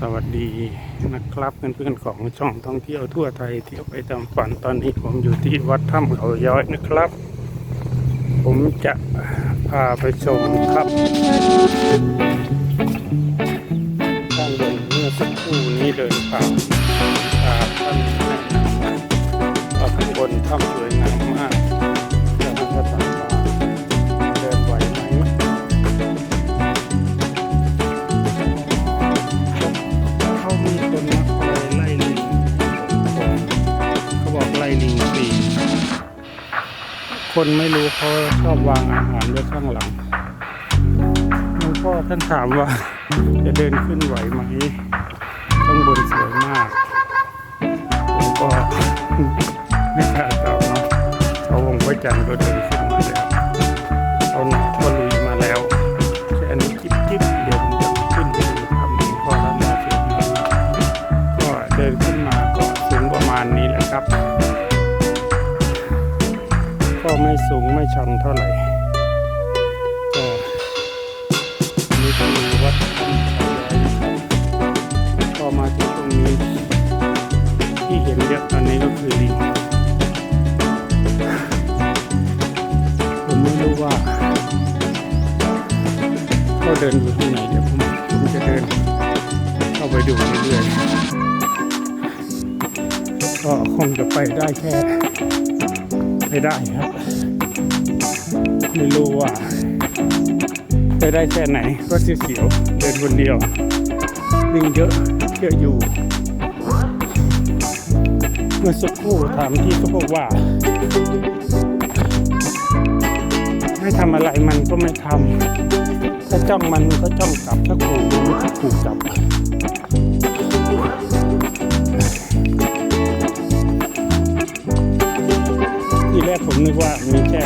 สวัสดีนะครับเพื่อนๆของช่องท่องเที่ยวทั่วไทยเที่ยวไปตามฝันตอนนี้ผมอยู่ที่วัดถ้ำเขาย้อยนะครับ ผมจะพาไปชมครับข้างบนเมื่อสักครู่นี้เดินผ่านพาท่านแนะนำว่าข้างบนถ้ำสวยงามมาก คนไม่รู้เขาชอบวางอาหารไว้ข้างหลังหลวงพ่อท่านถามว่า จะเดินขึ้นไหวไหมข้างบนสวยมากผมก็ไม่กล้าตอบเนาะเขาวงไว้จันทร์ก็เดินขึ้นมาแล้ว ไม่สูงไม่ชันเท่าไหร่ก็นี่คือวัดถ้ำเขาย้อมาถึงตรงนี้ ที่เห็นเยอะตอนนี้ก็คือลิงผมไม่รู้ว่าเขาเดินอยู่ที่ไหนเดี๋ยวผมผมจะเดินเข้าไปดูเรื่อยๆก็คงจะไปได้แค่ไปได้ครับ ไม่รู้ว่าไปได้แค่ไหนก็เสียวๆเดินคนเดียวลิงเยอะเยอะอยู่ เมื่อสักครู่ถามที่เขาบอกว่า ให้ทำอะไรมันก็ไม่ทำถ้าจ้องมันมันก็จ้องกลับถ้าขู่มันก็ขู่กลับที่แรกผมนึกว่ามีแค่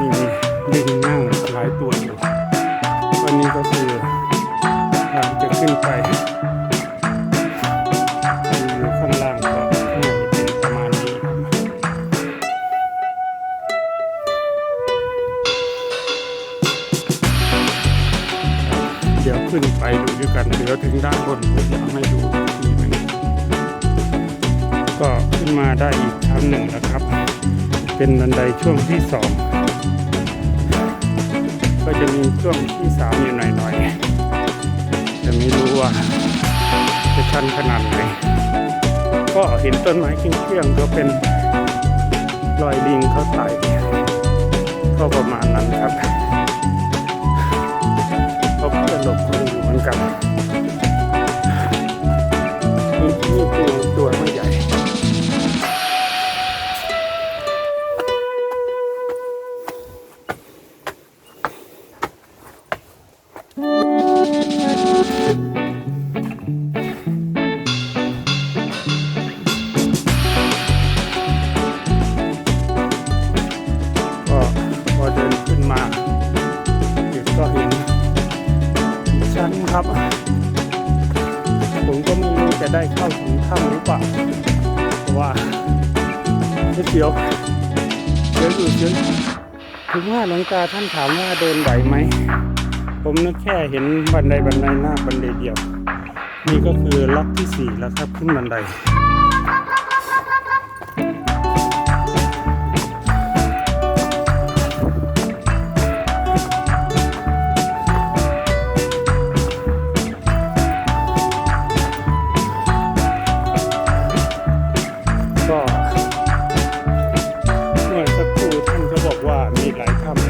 มีลิงนั่งหลายตัวอยู่วันนี้ก็คือทาจะขึ้นไปอยู่ข้างล่างก็น่าจะเป็นประมาณนี้ครับเดี๋ยวขึ้นไปดูด้วยกัน เดี๋ยวถึงด้านบนผมจะให้ดูทีนึงก็ขึ้นมาได้อีกชั้นหนึ่งแล้วครับ เป็นบันไดช่วงที่สอง ก็จะมีช่วงที่สามอยู่หน่อยๆแต่ไม่รู้ว่าจะชันขนาดไหนก็เห็นต้นไม้เคียงๆก็เป็นรอยดิงเขาไต่ เดียวเดี๋ยวอยู่เฉยถึงว่าหลวงตาท่านถามว่าเดินไหวไหม ผมนึกแค่เห็นบันไดบันไดหน้าบันไดเดียว นี่ก็คือล็อกที่สี่แล้วครับขึ้นบันได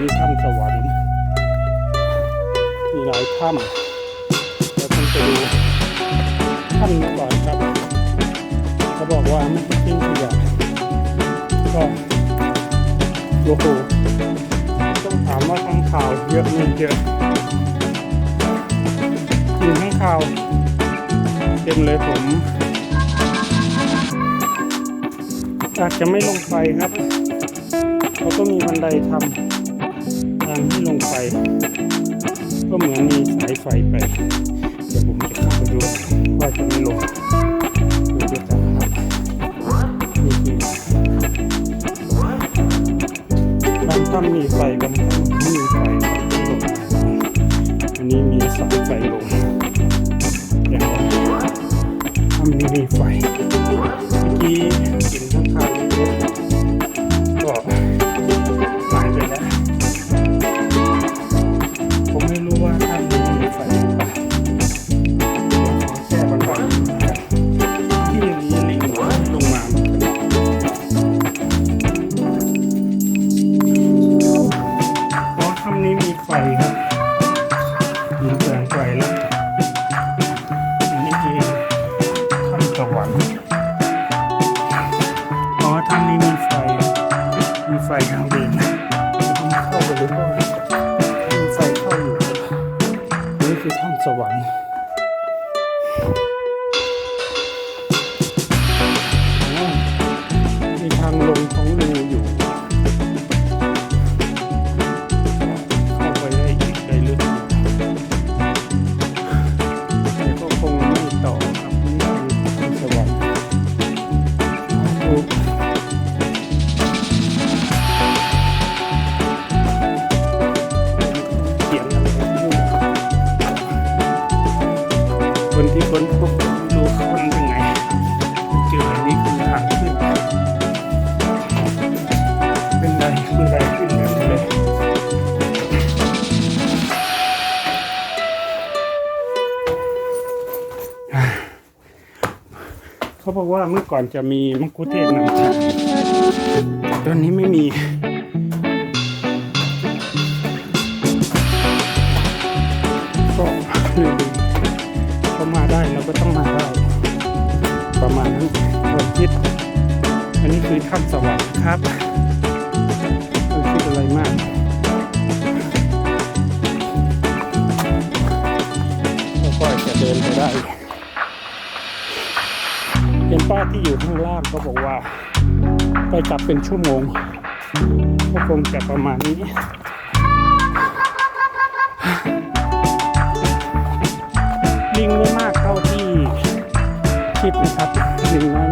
ถ้ำมีถ้ำสวรรค์มีหลายถ้ำเราต้องไปดูถ้ำนี้ก่อนครับ เขาบอกว่าไม่ให้ทิ้งขยะก็โอ้โหต้องถามว่าข้างข่าวเยอะไม่เยอะกินข้างข่าวเต็มเลยผมอาจจะไม่ลงไปครับ เขาก็มีบันไดทำ ทางที่ลงไป ก็เหมือนมีสายไฟไป เดี๋ยวผมจะเข้าไปดูว่าจะไม่ลงดูด้วยกันนะครับนี่คือบางถ้ำมีไฟบางถ้ำไม่มีไฟลงอันนี้มีสายไฟลงอย่างนั้นถ้ำนี้มีไฟเมื่อกี้ สวรรค์ เขาบอกว่าเมื่อก่อนจะมีมังคุเทศนำทางแต่ตอนนี้ไม่มีก็เลยดูเขามาได้เราก็ต้องมาได้ประมาณนั้นเราคิด อันนี้คือถ้ำสวรรค์ครับไม่คิดอะไรมากแล้วก็จะเดินไปได้เป้าที่อยู่ข้างล่างก็บอกว่า ไปกลับเป็นชั่วโมงก็คงจะประมาณนี้ลิงไม่มากเท่าที่คิดนะครับลิงน้อย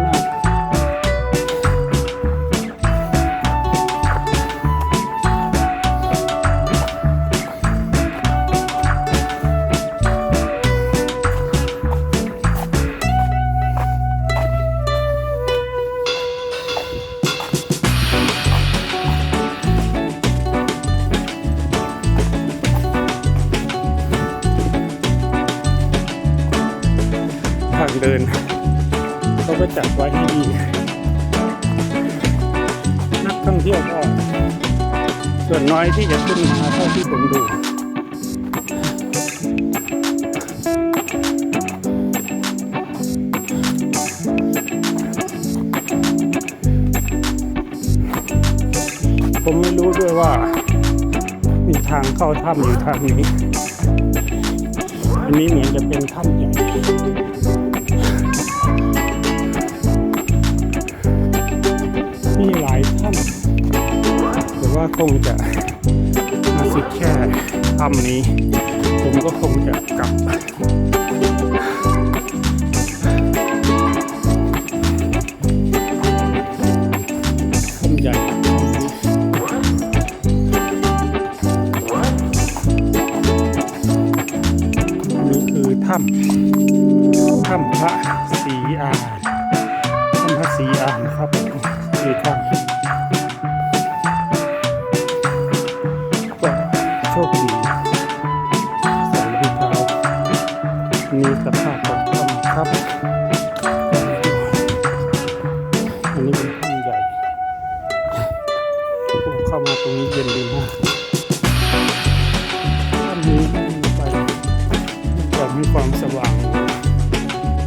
างเดินเขาก็จัดไว้ให้ดีนักท่องเที่ยวก็ส่วนน้อยที่จะขึ้นมาเท่าที่ผมดูผมไม่รู้ด้วยว่า มีทางเข้าถ้ำอยู่ทางนี้อันนี้เหมือนจะเป็นถ้ำใหญ่ มีหลายถ้ำแต่ว่าคงจะมาสุดแค่ถ้ำนี้ ผมก็คงจะกลับ โชคดีใส่รองเท้านี่สภาพของถ้ำครับ อันนี้เป็นถ้ำใหญ่ผมเข้ามาตรงนี้เย็นดีมากถ้ำนี้ไม่มีไฟแต่มีความสว่าง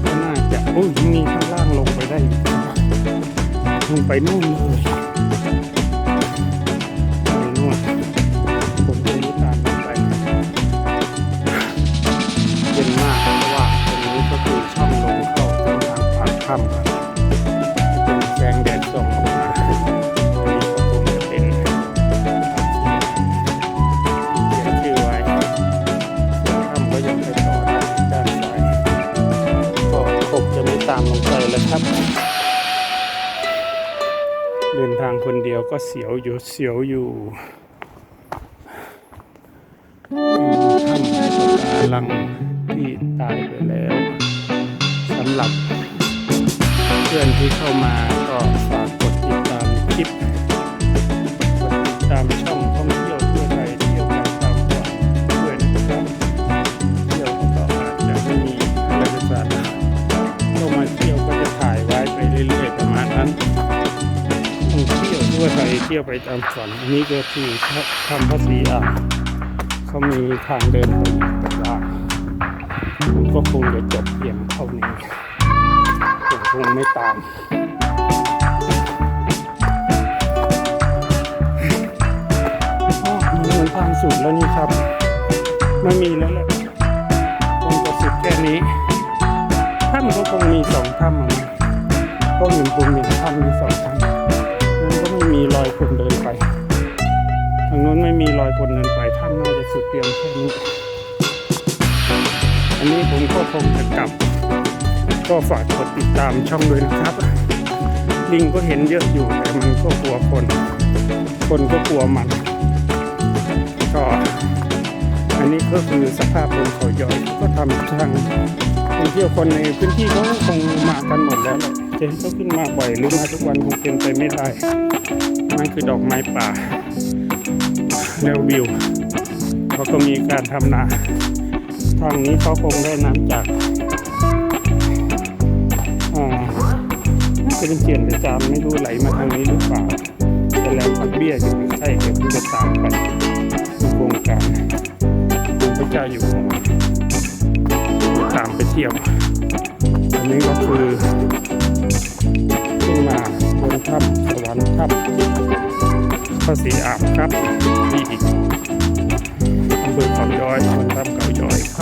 ก็น่าจะโอ้ยมีข้างล่างลงไปได้อีกลงไปนู่นเลย ค่ำบแสงแดดส่องอกมาอันนี้ก็คงจะเป็นเขียนชื่อไว้ส่วนถ้ำก็ยังไปต่อด้านซ้ายก็ตกจะไม่ตามลงไปแล้วครับ เดินทางคนเดียวก็เสียวอยู่เสียวอยู่ถ้ำกำลังที่ตายไปแล้วสำหรับ พื่อนที่เข้ามาก็ฝากกดติดตามคลิปกดติดตามช่องท่องเที่ยวทั่วไทยเที่ยวไปตามฝันด้วยนะครับเที่ยวก็ออาจจะไม่มีอะไรเป็นสาระเข้ามาเที่ยวก็จะถ่ายไว้ไปเรื่อยๆประมาณนั้นท่องเที่ยวทั่วไทยเที่ยวไปตามฝันอันนี้ก็คือทำภาษีอะเขามีทางเดินไปอีกแต่าผมก็คงจะจบเพียงเท่านี้ คงไม่ตามอ๋อมันเหมือนทางสุดแล้วนี่ครับ ไม่มีแล้วแหละคงจะสุดแค่นี้ถ้ำก็คงมีสองถ้ำอะนะเพราะเห็นผมเห็นถ้ำมีสองถ้ำนั้นก็ไม่มีรอยคนเดินไปทางนู้นไม่มีรอยคนเดินไปถ้ำน่าจะสุดเพียงแค่นี้อันนี้ผมก็คงจะกลับ ก็ฝากกดติดตามช่องด้วยนะครับ ลิงก็เห็นเยอะอยู่แต่มันก็กลัวคน คนก็กลัวมัน ก็อันนี้ก็คือสภาพบนเขาย้อยก็ทำทางท่องเที่ยวคนในพื้นที่เขาคงมากันหมดแล้วแหละจะเห็นเขาขึ้นมาบ่อยหรือมาทุกวันคงเป็นไปไม่ได้นั่นคือดอกไม้ป่าแล้ววิวเขาก็มีการทำนาทางนี้เขาคงได้น้ำจาก ไม่ต้องเจียนหรือจามไม่รู้ไหลมาทางนี้หรือเปล่าแต่แล้วผักเบี้ยอยู่ใช่เดี๋ยวมันจะตามไปโครงการพระเจ้าอยู่หัตามไปเที่ยว อันนี้ก็คือขึ้นมาบนถ้ำสวรรค์ถ้ำพระศรีอาบครับที่อีกอำเภอเขาย้อยบนถ้ำเขาย้อยครับ